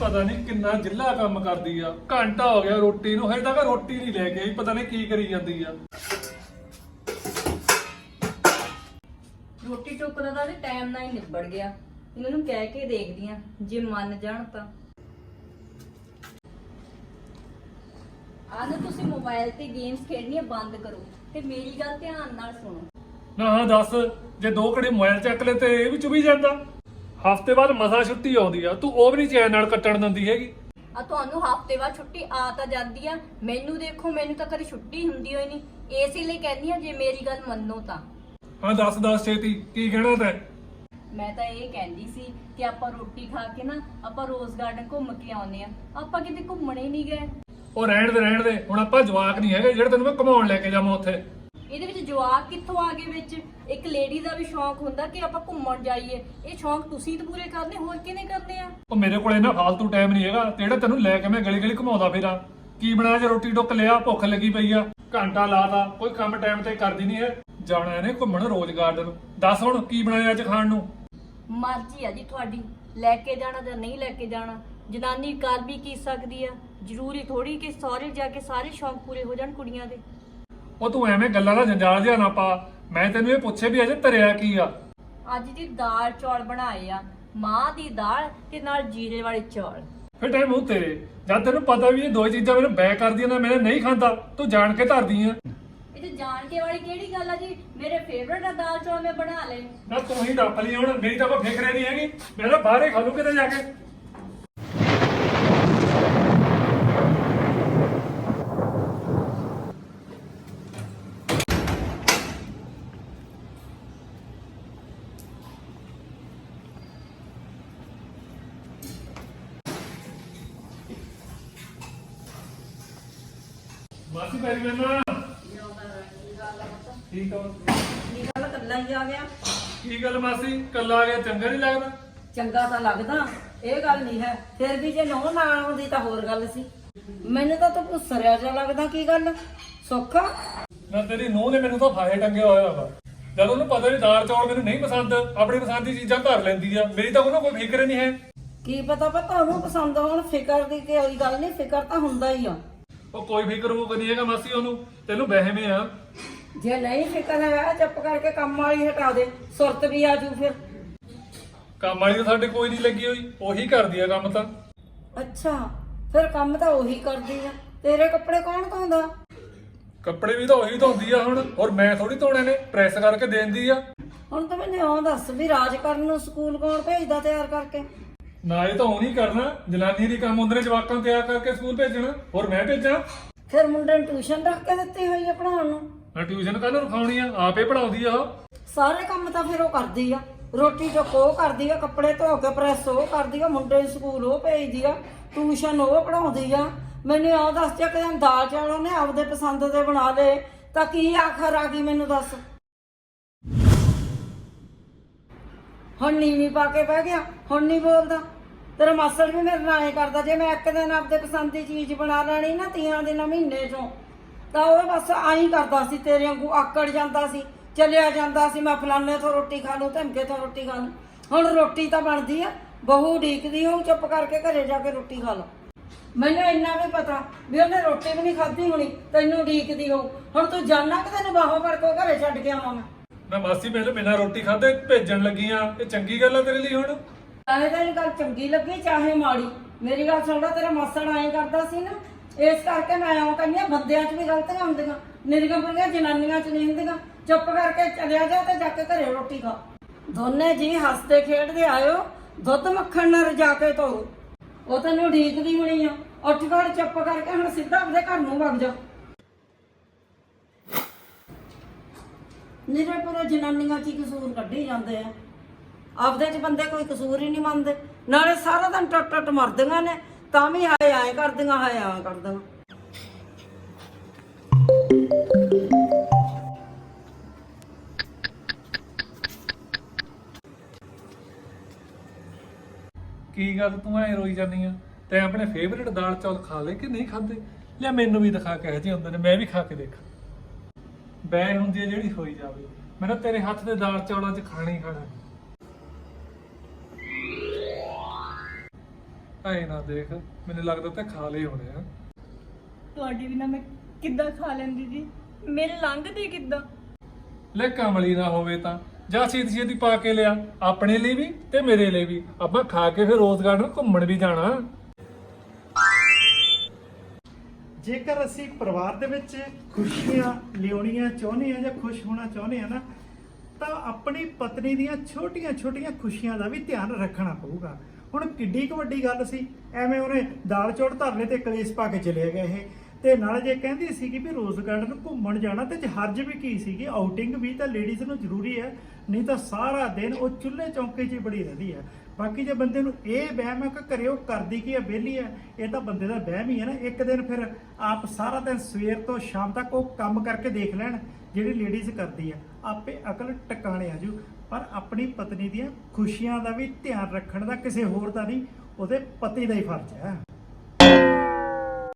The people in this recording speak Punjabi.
ਪਤਾ ਨਹੀਂ ਕਿੰਨਾ ਜਿੱਲਾ ਕੰਮ ਕਰਦੀ ਆ। ਘੰਟਾ ਹੋ ਗਿਆ ਰੋਟੀ ਨੂੰ ਹਜੇ ਤੱਕ ਰੋਟੀ ਨਹੀਂ ਲੈ ਕੇ ਆਈ ਪਤਾ ਨਹੀਂ ਕੀ ਕਰੀ ਜਾਂਦੀ ਆ। ਰੋਟੀ ਟੋਕਰਾ ਦਾ ਤੇ ਟਾਈਮ ਨਾਲ ਹੀ ਨਿਬੜ ਗਿਆ। ਇਹਨਾਂ ਨੂੰ ਕਹਿ ਕੇ ਦੇਖਦੀ ਆ ਜੇ ਮੰਨ ਜਾਣ ਤਾਂ। ਆਹ ਤੁਸੀਂ ਮੋਬਾਈਲ ਤੇ ਗੇਮਸ ਖੇਡਣੀਆਂ ਬੰਦ ਕਰੋ ਤੇ ਮੇਰੀ ਗੱਲ ਧਿਆਨ ਨਾਲ ਸੁਣੋ। ਨਾ ਹਾਂ ਦੱਸ ਜੇ ਦੋ ਘੜੇ ਮੋਬਾਈਲ ਚੱਕ ਲੈ ਤੇ ਇਹ ਵੀ ਚੁਭੀ ਜਾਂਦਾ। ਹਫ਼ਤੇ ਬਾਅਦ ਮਸਾ ਛੁੱਟੀ ਆਉਂਦੀ ਆ ਤੂੰ ਉਹ ਵੀ ਨਹੀਂ ਚੈਨ ਨਾਲ ਕੱਟਣ ਦਿੰਦੀ ਹੈਗੀ। ਆ ਤੁਹਾਨੂੰ ਹਫ਼ਤੇ ਬਾਅਦ ਛੁੱਟੀ ਆ ਤਾਂ ਜਾਂਦੀ ਆ ਮੈਨੂੰ ਦੇਖੋ ਮੈਨੂੰ ਤਾਂ ਕਦੇ ਛੁੱਟੀ ਹੁੰਦੀ ਹੋਈ ਨਹੀਂ। ਇਸੇ ਲਈ ਕਹਿੰਦੀ ਆ ਜੇ ਮੇਰੀ ਗੱਲ ਮੰਨੋ ਤਾਂ। ਹਾਂ ਦੱਸ ਦੱਸ ਛੇਤੀ ਕੀ ਕਹਿਣਾ ਤੈਂ? ਮੈਂ ਤਾਂ ਇਹ ਕਹਿੰਦੀ ਸੀ ਕਿ ਆਪਾਂ ਰੋਟੀ ਖਾ ਕੇ ਨਾ ਆਪਾਂ ਰੋਜ਼ ਗਾਰਡਨ ਘੁੰਮ ਕੇ ਆਉਨੇ ਆ। ਆਪਾਂ ਕਿਤੇ ਘੁੰਮਣੇ ਨਹੀਂ ਗਏ। ਉਹ ਰਹਿਣ ਦੇ ਰਹਿਣ ਦੇ ਹੁਣ ਆਪਾਂ ਜਵਾਕ ਨਹੀਂ ਹੈਗੇ ਜਿਹੜੇ ਤੈਨੂੰ ਮੈਂ ਘੁਮਾਉਣ ਲੈ ਕੇ ਜਾਵਾਂ ਉੱਥੇ। ਇਹਦੇ ਵਿੱਚ ਜਵਾਕ ਕਿੱਥੋਂ ਆ ਗਏ ਵਿੱਚ? ਇੱਕ ਲੇਡੀ ਦਾ ਵੀ ਸ਼ੌਂਕ ਹੁੰਦਾ ਕਿ ਆਪਾਂ ਘੁੰਮਣ ਜਾਈਏ। ਇਹ ਸ਼ੌਂਕ ਤੁਸੀਂ ਤਾਂ ਪੂਰੇ ਕਰਨੇ ਹੋਰ ਕਿਹਨੇ ਕਰਨੇ ਆ? ਉਹ ਮੇਰੇ ਕੋਲ ਇਹਨਾਂ ਫालतू ਟਾਈਮ ਨਹੀਂ ਹੈਗਾ ਤੇ ਜਿਹੜਾ ਤੈਨੂੰ ਲੈ ਕੇ ਮੈਂ ਗਲੀ ਗਲੀ ਘੁਮਾਉਂਦਾ ਫਿਰਾਂ ਕੀ ਬਣਾਇਆ ਜੇ ਰੋਟੀ ਟੁੱਕ ਲਿਆ ਭੁੱਖ ਲੱਗੀ ਪਈ ਆ ਘੰਟਾ ਲਾਤਾ ਕੋਈ ਕੰਮ ਟਾਈਮ ਤੇ ਕਰਦੀ ਨਹੀਂ ਹੈ ਜਾਣਾ ਇਹਨੇ ਘੁੰਮਣ ਰੋਜ਼ ਗਾਰਡਨ ਦੱਸ ਹੁਣ ਕੀ ਬਣਾਇਆ ਅੱਜ ਖਾਣ ਨੂੰ? ਮਰਜ਼ੀ ਆ ਜੀ ਤੁਹਾਡੀ ਲੈ ਕੇ ਜਾਣਾ ਜਾਂ ਨਹੀਂ ਲੈ ਕੇ ਜਾਣਾ ਜਨਾਨੀ ਕਰ ਵੀ ਕੀ ਸਕਦੀ ਆ? ਜ਼ਰੂਰੀ ਥੋੜੀ ਕਿ ਸਹੁਰੇ ਜਾ ਕੇ ਸਾਰੇ ਸ਼ੌਂਕ ਪੂਰੇ ਹੋ ਜਾਣ ਕੁੜੀਆਂ ਦੇ। ਉਹ ਤੂੰ ਐਵੇਂ ਗੱਲਾਂ ਦਾ ਜੰਜਾਲ ਜਿਹਾ ਨਾ ਪਾ ਮੈਂ ਤੈਨੂੰ ਇਹ ਪੁੱਛੇ ਵੀ ਅਜੇ ਧਰਿਆ ਕੀ ਆ? ਅੱਜ ਦੀ ਦਾਲ ਚੌਲ ਬਣਾਏ ਆ। ਮਾਂ ਦੀ ਦਾਲ ਤੇ ਨਾਲ ਜੀਰੇ ਵਾਲੇ ਚੌਲ। ਫਿਰ ਟਾਈਮ ਮੂੰਹ ਤੇਰੇ। ਜਦ ਤੈਨੂੰ ਪਤਾ ਵੀ ਇਹ ਦੋ ਚੀਜ਼ਾਂ ਮੈਨੂੰ ਬੈ ਕਰਦੀਆਂ ਨਾ ਮੈਂ ਨਹੀਂ ਖਾਂਦਾ ਤੂੰ ਜਾਣ ਕੇ ਧਰਦੀ ਆ। ਇਹ ਤੇ ਜਾਣ ਕੇ ਵਾਲੀ ਕਿਹੜੀ ਗੱਲ ਆ ਜੀ? ਮੇਰੇ ਫੇਵਰਟ ਆ ਦਾਲ ਚੌਲ ਮੈਂ ਬਣਾ ਲਏ। ਨਾ ਤੂੰ ਹੀ ਡੱਪ ਲਈ ਹੁਣ ਮੇਰੀ ਤਾਂ ਕੋਈ ਫਿਕਰੇ ਨਹੀਂ ਹੈਗੀ। ਮੈਂ ਤਾਂ ਬਾਹਰੇ ਖਾ ਲੂ ਕਿਤੇ ਜਾ ਕੇ। ਮਾਸੀ ਪੈਰੀ ਮੈਨਾਂ ਠੀਕ ਆ। ਕੀ ਗੱਲ ਕੱਲਾ ਹੀ ਆ ਗਿਆ ਕੀ ਗੱਲ ਮਾਸੀ? ਕੱਲਾ ਆ ਗਿਆ ਚੰਗਾ ਨਹੀਂ ਲੱਗਦਾ? ਚੰਗਾ ਤਾਂ ਲੱਗਦਾ ਇਹ ਗੱਲ ਨਹੀਂ ਹੈ। ਫਿਰ ਵੀ ਜੇ ਨਹੁੰ ਨਾ ਆਉਂਦੀ ਤਾਂ ਹੋਰ ਗੱਲ ਸੀ। ਮੈਨੂੰ ਤਾਂ ਤੂੰ ਪੁੱਸਰਿਆ ਜਿਹਾ ਲੱਗਦਾ ਕੀ ਗੱਲ? ਸੌਖਾ? ਨਾ ਤੇਰੀ ਨੂੰਹ ਨੇ ਮੈਨੂੰ ਤਾਂ ਫਾਹੇ ਟੰਗਿਆ ਹੋਇਆ ਵਾ। ਜਦ ਉਹਨੂੰ ਪਤਾ ਵੀ ਦਾਲ ਚੌਲ ਮੈਨੂੰ ਨਹੀਂ ਪਸੰਦ ਆਪਣੀ ਪਸੰਦ ਦੀ ਚੀਜ਼ਾਂ ਧਰ ਲੈਂਦੀ ਆ। ਮੇਰੀ ਤਾਂ ਉਹਨੂੰ ਕੋਈ ਫਿਕਰ ਨਹੀਂ ਹੈ। ਕੀ ਪਤਾ ਪਤਾ ਉਹਨੂੰ ਪਸੰਦ ਹੋਣ ਫਿਕਰ ਦੀ ਕੋਈ ਗੱਲ ਨਹੀਂ ਫਿਕਰ ਤਾਂ ਹੁੰਦਾ ਹੀ ਆ। ਉਹ ਕੋਈ ਫਿਕਰ ਉਹ ਨਹੀਂ ਹੈਗਾ ਮਾਸੀ ਉਹਨੂੰ। ਤੈਨੂੰ ਵਹਿਮੇ ਆ। ਜੇ ਨਹੀਂ ਫਿਕਰ ਹੈ ਚੁੱਪ ਕਰਕੇ ਕੰਮ ਵਾਲੀ ਹਟਾ ਦੇ। ਸੁਰਤ ਵੀ ਆਜੂ ਫਿਰ। ਕੰਮ ਵਾਲੀ ਤਾਂ ਸਾਡੇ ਕੋਈ ਨਹੀਂ ਲੱਗੀ ਹੋਈ ਉਹੀ ਕਰਦੀ ਆ ਕੰਮ ਤਾਂ। ਅੱਛਾ ਫਿਰ ਕੰਮ ਤਾਂ ਉਹੀ ਕਰਦੀ ਆ। ਤੇਰੇ ਕੱਪੜੇ ਕੌਣ ਧੋਂਦਾ? ਕੱਪੜੇ ਵੀ ਤਾਂ ਉਹੀ ਧੋਂਦੀ ਆ ਹੁਣ। ਔਰ ਮੈਂ ਥੋੜੀ ਧੋਣੇ ਨੇ ਪ੍ਰੈਸ ਕਰਕੇ ਦੇਂਦੀ ਆ। ਹੁਣ ਤਾਂ ਮੈਨੂੰ ਆਉਂ ਦੱਸ ਵੀ ਰਾਜ ਕਰਨ ਨੂੰ ਸਕੂਲ ਕੌਣ ਭੇਜਦਾ ਤਿਆਰ ਕਰਕੇ? ਨਾ ਇਹ ਤਾਂ ਉਹ ਨਹੀਂ ਕਰਨਾ ਜਨਾਨੀ ਦੀ ਕੰਮ ਹੁੰਦੇ ਨੇ ਜਵਾਕਾਂ ਤਿਆਰ ਕਰਕੇ ਸਕੂਲ ਭੇਜਣਾ ਹੋਰ ਮੈਂ ਭੇਜਾਂ? ਫਿਰ ਮੁੰਡੇ ਨੂੰ ਟਿਊਸ਼ਨ ਰੱਖ ਕੇ ਦਿੱਤੀ ਹੋਈ ਆ ਪੜਾਉਣ ਨੂੰ। ਮੈਂ ਟਿਊਸ਼ਨ ਕੱਲ ਰਖਾਉਣੀ ਆ? ਆਪੇ ਪੜਾਉਂਦੀ ਆ ਉਹ। ਸਾਰੇ ਕੰਮ ਤਾਂ ਫਿਰ ਉਹ ਕਰਦੀ ਆ। ਰੋਟੀ ਚੁੱਕ ਉਹ ਕਰਦੀ ਆ ਕੱਪੜੇ ਧੋ ਕੇ ਪ੍ਰੈਸ ਉਹ ਕਰਦੀ ਆ ਮੁੰਡੇ ਨੂੰ ਸਕੂਲ ਉਹ ਭੇਜਦੀ ਆ ਟਿਊਸ਼ਨ ਉਹ ਪੜਾਉਂਦੀ ਆ। ਮੈਨੂੰ ਆ ਦੱਸ ਜੇ ਕਦੇ ਦਾਲ ਚਾਵਲ ਉਹਨੇ ਆਪਦੇ ਪਸੰਦ ਦੇ ਬਣਾ ਲਏ ਤਾਂ ਕੀ ਆਖਰ ਆ ਗਈ ਮੈਨੂੰ ਦੱਸ। ਹੁਣ ਨੀਵੀਂ ਪਾ ਕੇ ਬਹਿ ਗਿਆ ਹੁਣ ਨਹੀਂ ਬੋਲਦਾ। ਤੇਰਾ ਮਾਸੜ ਵੀ ਮੇਰੇ ਨਾਲ ਐ ਕਰਦਾ, ਜੇ ਮੈਂ ਇੱਕ ਦਿਨ ਆਪਦੇ ਪਸੰਦ ਦੀ ਚੀਜ਼ ਬਣਾ ਲੈਣੀ ਨਾ ਤੀਆਂ ਦੇ ਨਾ ਮਹੀਨੇ ਚੋਂ, ਤਾਂ ਉਹ ਬਸ ਆਈ ਕਰਦਾ ਸੀ, ਤੇਰੇ ਵਾਂਗੂ ਆਕੜ ਜਾਂਦਾ ਸੀ, ਚਲਿਆ ਜਾਂਦਾ ਸੀ, ਮੈਂ ਫਲਾਣੇ ਤੋਂ ਰੋਟੀ ਖਾ ਲੂ ਧਮਕੇ ਤੋਂ ਰੋਟੀ ਖਾ ਲੂ ਹੁਣ ਰੋਟੀ ਤਾਂ ਬਣਦੀ ਆ, ਬਹੂ ਢੀਕਦੀ ਹੋ ਚੁੱਪ ਕਰਕੇ ਘਰੇ ਜਾ ਕੇ ਰੋਟੀ ਖਾ ਲਓ ਮੈਨੂੰ ਇੰਨਾ ਵੀ ਪਤਾ ਵੀ ਉਹਨੇ ਰੋਟੀ ਵੀ ਨਹੀਂ ਖਾਧੀ ਹੋਣੀ, ਤੈਨੂੰ ਢੀਕਦੀ ਹੋ ਹੁਣ ਤੂੰ ਜਾਣਾ ਕਿ ਤੈਨੂੰ ਬਾਹੋਂ ਫੜ ਕੇ ਘਰੇ ਛੱਡ ਕੇ ਆਵਾਂ ਮੈਂ? ਮੈਂ ਮਾਸੀ ਪਹਿਲੇ ਬਿਨਾਂ ਰੋਟੀ ਖਾਦੇ ਭੇਜਣ ਲੱਗੀ ਆ, ਇਹ ਚੰਗੀ ਗੱਲ ਆ ਤੇਰੇ ਲਈ ਹੁਣ? ਚਾਹੇ ਤੈਨੂੰ ਗੱਲ ਚੰਗੀ ਲੱਗੀ, ਚਾਹੇ ਮਾੜੀ। ਮੇਰੀ ਗੱਲ ਸੁਣਦਾ ਤੇਰਾ ਮਾਸੜ ਐਂ ਕਰਦਾ ਸੀ ਨਾ, ਇਸ ਕਰਕੇ ਮੈਂ ਆਉਂ ਕਹਿੰਦੀ ਆ ਬੰਦਿਆਂ 'ਚ ਵੀ ਗਲਤੀਆਂ ਹੁੰਦੀਆਂ ਨਿਰਗਮ ਬੁਰੀਆਂ ਜਨਾਨੀਆਂ 'ਚ ਨਹੀਂ ਹੁੰਦੀਆਂ। ਚੁੱਪ ਕਰਕੇ ਚਲਿਆ ਜਾ ਤੇ ਜਾ ਕੇ ਘਰੇ ਰੋਟੀ ਖਾ। ਦੋਨੇ ਜੀ ਹੱਸਦੇ ਖੇਡਦੇ ਆਇਓ, ਦੁੱਧ ਮੱਖਣ ਨਾਲ ਰਜਾ ਕੇ ਧੋ ਉਹ ਤੈਨੂੰ ਢੀਕਦੀ ਹੋਣੀ ਆ। ਉੱਠ ਖੜ, ਚੁੱਪ ਕਰਕੇ ਹੁਣ ਸਿੱਧਾ ਆਪਣੇ ਘਰ ਨੂੰ ਵਗ ਜਾ। ਨਿਰੇ ਪੂਰੇ ਜਨਾਨੀਆਂ 'ਚ ਹੀ ਕਸੂਰ ਕੱਢੀ ਜਾਂਦੇ ਆ। ਆਪਦੇ 'ਚ ਬੰਦੇ ਕੋਈ ਕਸੂਰ ਹੀ ਨਹੀਂ ਮੰਨਦੇ। ਨਾਲੇ ਸਾਰਾ ਦਿਨ ਟੱਟ ਟੱਟ ਮਰਦੀਆਂ ਨੇ, ਤਾਂ ਵੀ ਹਾਏ ਐਂ ਕਰਦੀਆਂ, ਹਾਏ ਐਂ ਕਰਦੀਆਂ। ਕੀ ਗੱਲ ਤੂੰ ਐ ਰੋਈ ਜਾਨੀ ਆ? ਤੈਂ ਆਪਣੇ ਫੇਵਰਿਟ ਦਾਲ ਚੌਲ ਖਾ ਲਏ ਕਿ ਨਹੀਂ ਖਾਦੇ ਲੈ ਮੈਨੂੰ ਵੀ ਦਿਖਾ ਕੇ ਜਿਹੇ ਹੁੰਦੇ ਨੇ, ਮੈਂ ਵੀ ਖਾ ਕੇ ਦੇਖਾਂ। ਬੈ ਹੁੰਦੀ ਹੈ ਜਿਹੜੀ ਹੋਈ ਜਾਵੇ। ਮੈਂ ਮੇਰਾ ਤੇਰੇ ਹੱਥ ਦੇ ਦਾਲ ਚੌਲਾਂ 'ਚ ਖਾਣਾ ਹੀ ਖਾਣਾ। ਐ ਨਾ ਦੇਖ ਮੈਨੂੰ ਲੱਗਦਾ ਤੇ ਖਾ ਲਏ ਹੋਣੇ ਆ। ਤੁਹਾਡੀ ਬਿਨਾ ਮੈਂ ਕਿੱਦਾਂ ਖਾ ਲੈਂਦੀ ਜੀ? ਮੇਰੇ ਲੰਘਦੇ ਕਿੱਦਾਂ? ਲੈ ਕਮਲੀ ਨਾ ਹੋਵੇ ਤਾਂ ਜਾਂ ਛੇਤੀ ਛੇਤੀ ਪਾ ਕੇ ਲਿਆ ਆਪਣੇ ਲਈ ਵੀ ਤੇ ਮੇਰੇ ਲਈ ਵੀ। ਆਪਾਂ ਖਾ ਕੇ ਫਿਰ ਰੋਜ਼ ਗਾਰਡਨ ਘੁੰਮਣ ਵੀ ਜਾਣਾ। ਜੇਕਰ ਅਸੀਂ ਪਰਿਵਾਰ ਦੇ ਵਿੱਚ ਖੁਸ਼ੀਆਂ ਲਿਆਉਣੀਆਂ ਚਾਹੁੰਦੇ ਆ ਜਾਂ ਖੁਸ਼ ਹੋਣਾ ਚਾਹੁੰਦੇ ਆ ਨਾ ਤਾਂ ਆਪਣੀ ਪਤਨੀ ਦੀਆਂ ਛੋਟੀਆਂ-ਛੋਟੀਆਂ ਖੁਸ਼ੀਆਂ ਦਾ ਵੀ ਧਿਆਨ ਰੱਖਣਾ ਪਊਗਾ। ਹੁਣ ਕਿੱਡੀ ਕੁ ਵੱਡੀ ਗੱਲ ਸੀ, ਐਵੇਂ ਉਹਨੇ ਦਾਲ ਚੋੜ ਧਰਨੇ ਤੇ ਕਲੇਸ਼ ਪਾ ਕੇ ਚਲੇ ਗਏ ਇਹ। ਤੇ ਨਾਲ ਜੇ ਕਹਿੰਦੀ ਸੀਗੀ ਵੀ ਰੋਜ਼ ਗਾਰਡਨ ਘੁੰਮਣ ਜਾਣਾ, ਤੇ ਜਹਾਜ਼ ਵੀ ਕੀ ਸੀਗੀ ਆਊਟਿੰਗ ਵੀ ਤਾਂ ਲੇਡੀਜ਼ ਨੂੰ ਜ਼ਰੂਰੀ ਹੈ, ਨਹੀਂ ਤਾਂ ਸਾਰਾ ਦਿਨ ਉਹ ਚੁੱਲ੍ਹੇ ਚੌਂਕੇ 'ਚ ਹੀ ਬੜੀ ਰਹਿੰਦੀ ਹੈ। ਬਾਕੀ ਜੇ ਬੰਦੇ ਨੂੰ ਇਹ ਵਹਿਮ ਹੈ ਕਿ ਘਰੇ ਉਹ ਕਰਦੀ ਕੀ ਹੈ, ਵਿਹਲੀ ਹੈ, ਇਹ ਤਾਂ ਬੰਦੇ ਦਾ ਵਹਿਮ ਹੀ ਹੈ ਨਾ। ਇੱਕ ਦਿਨ ਫਿਰ ਆਪ ਸਾਰਾ ਦਿਨ ਸਵੇਰ ਤੋਂ ਸ਼ਾਮ ਤੱਕ ਉਹ ਕੰਮ ਕਰਕੇ ਦੇਖ ਲੈਣ, ਜਿਹੜੀ ਲੇਡੀਜ਼ ਕਰਦੀ ਹੈ, ਆਪੇ ਅਕਲ ਟਿਕਾਣੇ ਆ ਜੂ। ਪਰ ਆਪਣੀ ਪਤਨੀ ਦੀਆਂ ਖੁਸ਼ੀਆਂ ਦਾ ਵੀ ਧਿਆਨ ਰੱਖਣ ਦਾ ਕਿਸੇ ਹੋਰ ਦਾ ਨਹੀਂ, ਉਹਦੇ ਪਤੀ ਦਾ ਹੀ ਫਰਜ਼ ਹੈ।